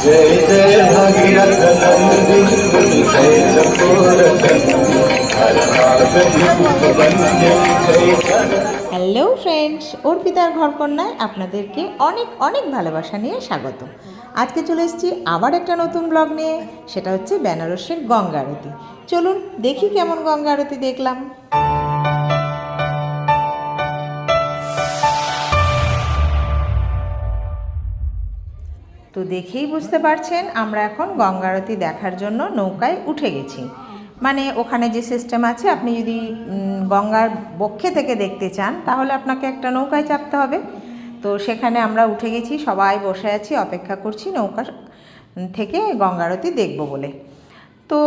जय जय भगीरथ नंदिनी जय चकोरथ हर नागरी वंद्य जय जय হ্যালো ফ্রেন্ডস অর্পিতার ঘরকন্যায় আপনাদেরকে অনেক অনেক ভালোবাসা নিয়ে স্বাগত আজকে চলে এসেছি আবার একটা নতুন ব্লগ নিয়ে সেটা হচ্ছে বেনারসের গঙ্গা আরতি চলুন দেখি কেমন গঙ্গা আরতি দেখলাম তো দেখেই বুঝতে পারছেন, আমরা এখন গঙ্গা আরতি দেখার জন্য নৌকায় উঠে গেছি। মানে ওখানে যে সিস্টেম আছে, আপনি যদি গঙ্গার বক্ষে থেকে দেখতে চান, তাহলে আপনাকে একটা নৌকায় চাপতে হবে। তো সেখানে আমরা উঠে গেছি, সবাই বসে আছি, অপেক্ষা করছি নৌকা থেকে গঙ্গা আরতি দেখব বলে। তো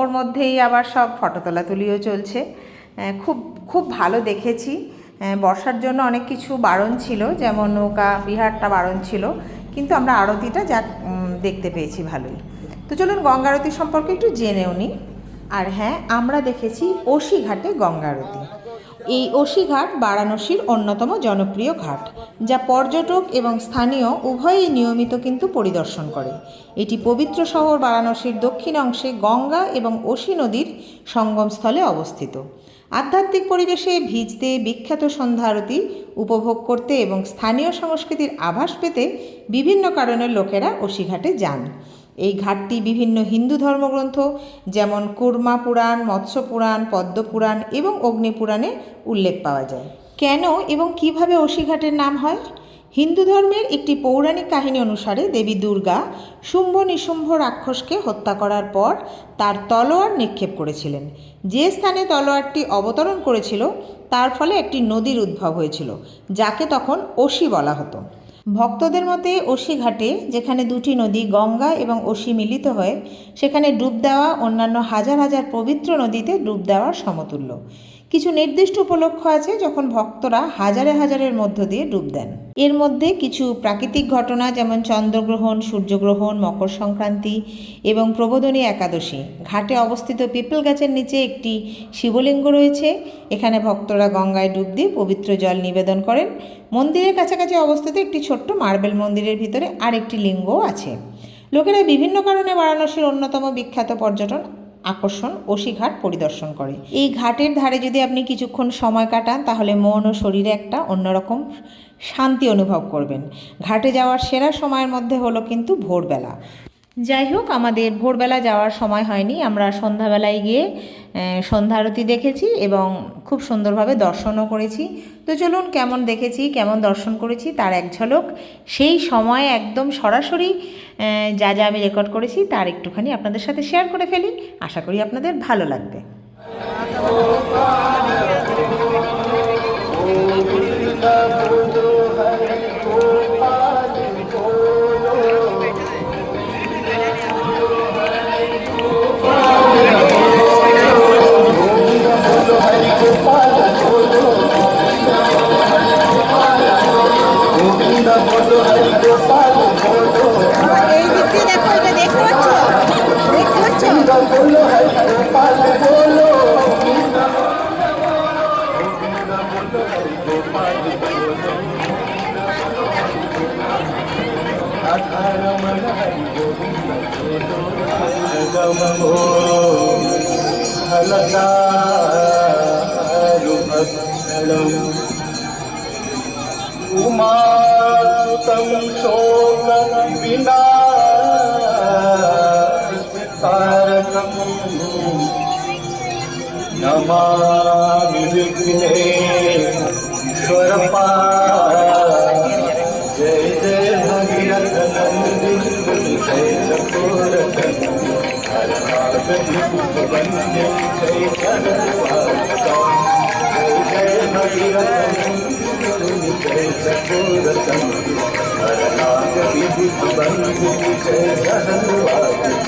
ওর মধ্যেই আবার সব ফটো তোলাতুলিও চলছে। খুব খুব ভালো দেখেছি। বর্ষার জন্য অনেক কিছু বারণ ছিল, যেমন নৌকা বিহারটা বারণ ছিল। কিন্তু আমরা আরতিটা যা দেখতে পেয়েছি ভালোই। তো চলুন গঙ্গা আরতি সম্পর্কে একটু জেনেও নিই আর হ্যাঁ আমরা দেখেছি ওশি ঘাটে গঙ্গা আরতি। এই ওশি ঘাট বারাণসীর অন্যতম জনপ্রিয় ঘাট, যা পর্যটক এবং স্থানীয় উভয়ই নিয়মিত কিন্তু পরিদর্শন করে। এটি পবিত্র শহর বারাণসীর দক্ষিণ অংশে গঙ্গা এবং ওশি নদীর সঙ্গমস্থলে অবস্থিত। আধ্যাত্মিক পরিবেশে ভিজতে বিখ্যাত সন্ধ্যা আরতি উপভোগ করতে এবং স্থানীয় সংস্কৃতির আভাস পেতে বিভিন্ন কারণের লোকেরা অসিঘাটে যান। এই ঘাটটি বিভিন্ন হিন্দু ধর্মগ্রন্থ যেমন কুর্মা পুরাণ, মৎস্য পুরাণ, পদ্ম পুরাণ এবং অগ্নিপুরাণে উল্লেখ পাওয়া যায়। কেন এবং কীভাবে অসিঘাটের নাম হয়? হিন্দু ধর্মের একটি পৌরাণিক কাহিনী অনুসারে দেবী দুর্গা শুম্ভ নিশুম্ভ রাক্ষসকে হত্যা করার পর তার তলোয়ার নিক্ষেপ করেছিলেন। যে স্থানে তলোয়ারটি অবতরণ করেছিল, তার ফলে একটি নদীর উদ্ভব হয়েছিল, যাকে তখন অসি বলা হতো। ভক্তদের মতে অসি ঘাটে, যেখানে দুটি নদী গঙ্গা এবং অসি মিলিত হয়, সেখানে ডুব দেওয়া অন্যান্য হাজার হাজার পবিত্র নদীতে ডুব দেওয়ার সমতুল্য। কিছু নির্দিষ্ট উপলক্ষ আছে যখন ভক্তরা হাজারে হাজারের মধ্য দিয়ে ডুব দেন। এর মধ্যে কিছু প্রাকৃতিক ঘটনা যেমন চন্দ্রগ্রহণ, সূর্যগ্রহণ, মকর সংক্রান্তি এবং প্রবোধনী একাদশী। ঘাটে অবস্থিত পিপল গাছের নিচে একটি শিবলিঙ্গ রয়েছে। এখানে ভক্তরা গঙ্গায় ডুব দিয়ে পবিত্র জল নিবেদন করেন। মন্দিরের কাছাকাছি অবস্থিত একটি ছোট্ট মার্বেল মন্দিরের ভিতরে আরেকটি লিঙ্গও আছে। লোকেরা বিভিন্ন কারণে বারাণসীর অন্যতম বিখ্যাত পর্যটন আকর্ষণ ওশিঘাট পরিদর্শন করে। এই ঘাটের ধারে যদি আপনি কিছুক্ষণ সময় কাটান, তাহলে মন ও শরীরে একটা অন্যরকম শান্তি অনুভব করবেন। ঘাটে যাওয়ার সেরা সময়ের মধ্যে হলো কিন্তু ভোরবেলা। যাই হোক আমাদের ভোরবেলা যাওয়ার সময় হয়নি আমরা সন্ধ্যাবেলায় গিয়ে আহ, সন্ধ্যা আরতি দেখেছি এবং খুব সুন্দরভাবে দর্শনও করেছি তো চলুন কেমন দেখেছি কেমন দর্শন করেছি তার এক ঝলক সেই সময় একদম সরাসরি যা যা আমি রেকর্ড করেছি তার একটুখানি আপনাদের সাথে শেয়ার করে ফেলি আশা করি আপনাদের ভালো লাগবে এই बोलो है गोपाल बोलो रमण हरि गोविंद उमासुतं शोकविना नमामि विघ्नेश्वरपा जय जय भगीरथ नन्दिनी जय चकोरथ हर नागरी वन्द्य जय जगन्नाथ जय जय भगीरथ नन्दिनी जय चकोरथ हर नागरी वन्द्य जय जगन्नाथ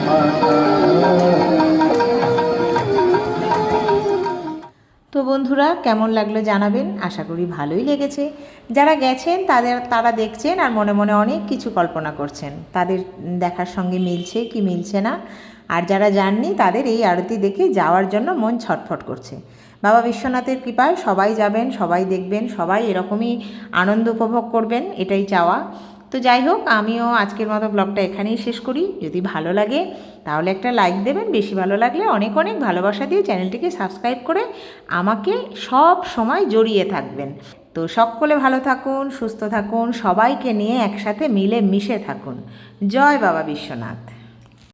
বন্ধুরা, কেমন লাগল জানাবেন? আশা করি ভালোই লেগেছে। যারা গেছেন, তাদের, তারা দেখছেন আর মনে মনে অনেক কিছু কল্পনা করছেন। তাদের দেখার সঙ্গে মিলছে কি মিলছে না? আর যারা যাননি, তাদের এই আরতি দেখে যাওয়ার জন্য মন ছটফট করছে। বাবা বিশ্বনাথের কৃপায় সবাই যাবেন, সবাই দেখবেন, সবাই এরকমই আনন্দ উপভোগ করবেন, এটাই চাওয়া। তো যাই হোক, আমিও আজকের মতো ব্লগটা এখানেই শেষ করি। যদি ভালো লাগে, তাহলে একটা লাইক দেবেন। বেশি ভালো লাগলে অনেক অনেক ভালোবাসা দিয়ে চ্যানেলটিকে সাবস্ক্রাইব করে আমাকে সব সময় জড়িয়ে থাকবেন। তো সকলে ভালো থাকুন, সুস্থ থাকুন, সবাইকে নিয়ে একসাথে মিলে মিশে থাকুন। জয় বাবা বিশ্বনাথ।